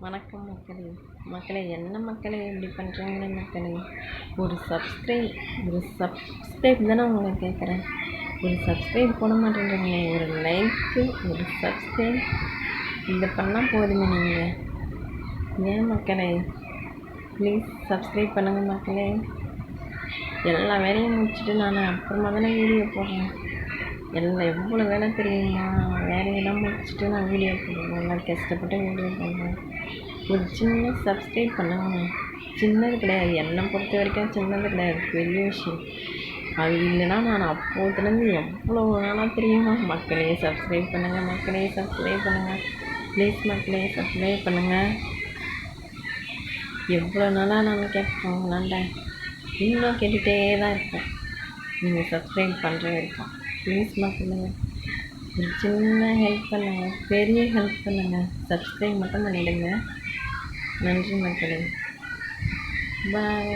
வணக்கம் மக்களே. மக்களே என்ன மக்களே இப்படி பண்ணுறீங்களே மக்களே? ஒரு சப்ஸ்கிரைப் ஒரு சப்ஸ்கிரைப் தானே உங்களை கேட்குறேன். ஒரு சப்ஸ்கிரைப் போட மாட்டேங்கிறீங்களே ஒரு லைக்கு ஒரு சப்ஸ்கிரைப் இதை பண்ணால் போதுமே நீங்கள் ஏன் மக்களே? ப்ளீஸ் சப்ஸ்கிரைப் பண்ணுங்கள் மக்களே. எல்லா வேலையும் முடிச்சுட்டு நான் அப்புறமா தானே வீடியோ போடுறேன். எல்லாம் எவ்வளோ வேலை தெரியுமா? வேலையெல்லாம் முடிச்சுட்டு நான் வீடியோ போடுவேன். எல்லாம் கஷ்டப்பட்டு வீடியோ போடுவேன். ஒரு சின்ன சப்ஸ்கிரைப் பண்ணுங்க சின்னது கிடையாது. என்னை பொறுத்த வரைக்கும் சின்னது கிடையாது. பெரிய விஷயம். அது இல்லைன்னா நான் அப்போதுலேருந்து எவ்வளோ நாளாக தெரியுமா? மக்களே சப்ஸ்கிரைப் பண்ணுங்கள் மக்களே சப்ஸ்கிரைப் பண்ணுங்கள் ப்ளீஸ் மக்களே சப்ஸ்கிரைப் பண்ணுங்கள் எவ்வளோ நாளாக நான் கேட்பேன் உங்களாண்ட? இன்னும் கேட்டுகிட்டே தான் இருப்பேன் நீங்கள் சப்ஸ்கிரைப் பண்ணுற வரைக்கும் ப்ளீஸ் பண்ணுங்கள் ஒரு சின்ன ஹெல்ப் பண்ணுங்கள் பெரிய ஹெல்ப் பண்ணுங்கள் சப்ஸ்கிரைப் மட்டும் பண்ணிவிடுங்க நன்றி மக்களே. பாய்